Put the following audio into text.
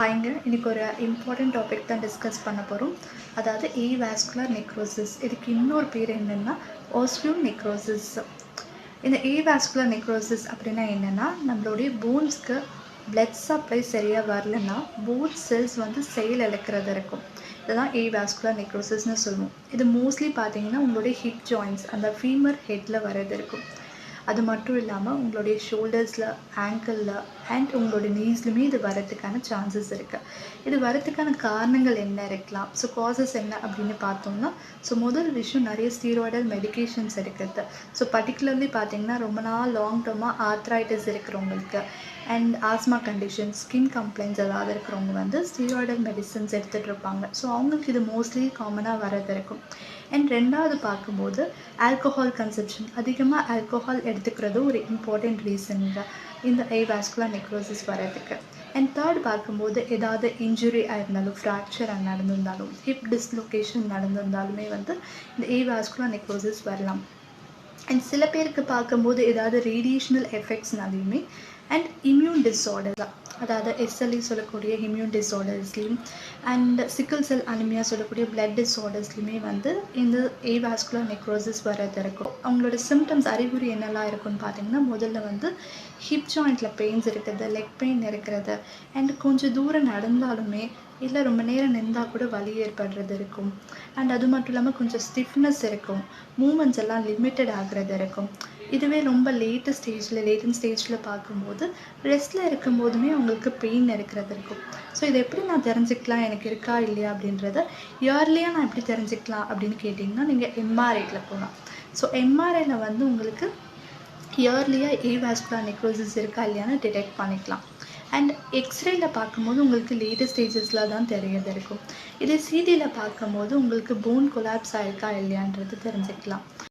ஹாய்ங்க இன்னைக்கு ஒரு important topic தான் டிஸ்கஸ் பண்ண போகிறோம் அதாவது ஏ வேஸ்குலர் நெக்ரோசிஸ் இதுக்கு இன்னொரு பேர் என்னென்னா ஓஸ்டியோ நெக்ரோசிஸ் இந்த ஏ வேஸ்குலர் நெக்ரோசிஸ் அப்படின்னா என்னென்னா நம்மளுடைய போன்ஸ்க்கு பிளட் சப்ளை சரியாக வரலன்னா போன் செல்ஸ் வந்து செயல் இழக்கிறது இருக்கும். இதுதான் ஏ வேஸ்குலர் நெக்ரோசிஸ்னு சொல்லுவோம். இது மோஸ்ட்லி பார்த்தீங்கன்னா உங்களுடைய ஹிப் ஜாயின்ஸ் அந்த ஃபீமர் ஹெட்டில் வர்றது இருக்கும். அது மட்டும் இல்லாமல் உங்களுடைய ஷோல்டர்ஸில் ஆங்கிளில் அண்ட் உங்களுடைய நீஸ்லையுமே இது வரத்துக்கான சான்சஸ் இருக்குது இது வரதுக்கான காரணங்கள் என்ன இருக்கலாம்? ஸோ காசஸ் என்ன அப்படின்னு பார்த்தோம்னா ஸோ முதல் விஷயம் நிறைய ஸ்டீராய்டல் மெடிகேஷன்ஸ் இருக்குது ஸோ பர்டிகுலர்லி பார்த்தீங்கன்னா ரொம்ப நாள் லாங் டேர்மாக ஆர்த்ரைட்டிஸ் இருக்கிறவங்களுக்கு. And asthma condition skin complaints ஏதாவது இருக்கிறவங்க வந்து ஸ்டீராய்டல் மெடிசன்ஸ் எடுத்துகிட்டு இருப்பாங்க. ஸோ அவங்களுக்கு இது மோஸ்ட்லி காமனாக வரது இருக்கும் அண்ட் ரெண்டாவது பார்க்கும்போது ஆல்கோஹால் கன்சப்ஷன் அதிகமாக ஆல்கோஹால் எடுத்துக்கிறது ஒரு இம்பார்ட்டண்ட் ரீசனுங்க இந்த ஐவாஸ்குலர் நெக்ரோசிஸ் வரதுக்கு அண்ட் தேர்ட் பார்க்கும்போது ஏதாவது இன்ஜுரி ஆயிருந்தாலும் ஃப்ராக்சர் நடந்திருந்தாலும் ஹிப் டிஸ்லொகேஷன் நடந்திருந்தாலுமே வந்து இந்த ஏவாஸ்குலர் நெக்ரோசிஸ் வரலாம். அண்ட் சில பேருக்கு பார்க்கும்போது ஏதாவது ரேடியேஷனல் எஃபெக்ட்ஸ்னாலையுமே அண்ட் இம்யூன் டிஸார்டர் தான். அதாவது எஸ்எல்இ சொல்லக்கூடிய இம்யூன் டிஸார்டர்ஸ்லையும் அண்ட் சிக்கிள் செல் அனிமியா சொல்லக்கூடிய பிளட் டிஸார்டர்ஸ்லையுமே வந்து இந்த ஏவாஸ்குலர் நெக்ரோசிஸ் வர்றது இருக்கும் அவங்களோட சிம்டம்ஸ் அறிகுறி என்னெல்லாம் இருக்குன்னு பார்த்தீங்கன்னா முதல்ல வந்து ஹிப் ஜாயிண்டில் பெயின்ஸ் இருக்கிறது லெக் பெயின் இருக்கிறது அண்ட் கொஞ்சம் தூரம் நடந்தாலுமே இல்லை ரொம்ப நேரம் நின்றால் கூட வலி ஏற்படுறது இருக்கும். அண்ட் அது மட்டும் இல்லாமல் கொஞ்சம் ஸ்டிஃப்னஸ் இருக்கும் மூமெண்ட்ஸ் எல்லாம் லிமிட்டட் ஆகிறது இருக்கும். இதுவே ரொம்ப லேட்டு ஸ்டேஜில் லேட்டன் ஸ்டேஜில் பார்க்கும்போது ரெஸ்ட்டில் இருக்கும்போதுமே அவங்களுக்கு பெயின் இருக்கிறது இருக்கும். ஸோ இதை எப்படி நான் தெரிஞ்சுக்கலாம்? எனக்கு இருக்கா? இல்லையா? அப்படின்றத இயர்லியாக நான் எப்படி தெரிஞ்சுக்கலாம்? அப்படின்னு கேட்டிங்கன்னா நீங்கள் எம்ஆர்ஐயில் போகலாம் ஸோ எம்ஆர்ஐயில் வந்து உங்களுக்கு இயர்லியாக ஏவாஸ்குலர் நெக்ரோசிஸ் இருக்கா? இல்லையான்னு டிடெக்ட் பண்ணிக்கலாம். அண்ட் எக்ஸ்ரேயில் பார்க்கும்போது உங்களுக்கு லேட்டஸ்ட் ஸ்டேஜஸில் தான் தெரியறது இருக்கும். இதே சிடியில் பார்க்கும்போது உங்களுக்கு போன் கொலாப்ஸ் ஆயிருக்கா? இல்லையான்றது தெரிஞ்சுக்கலாம்.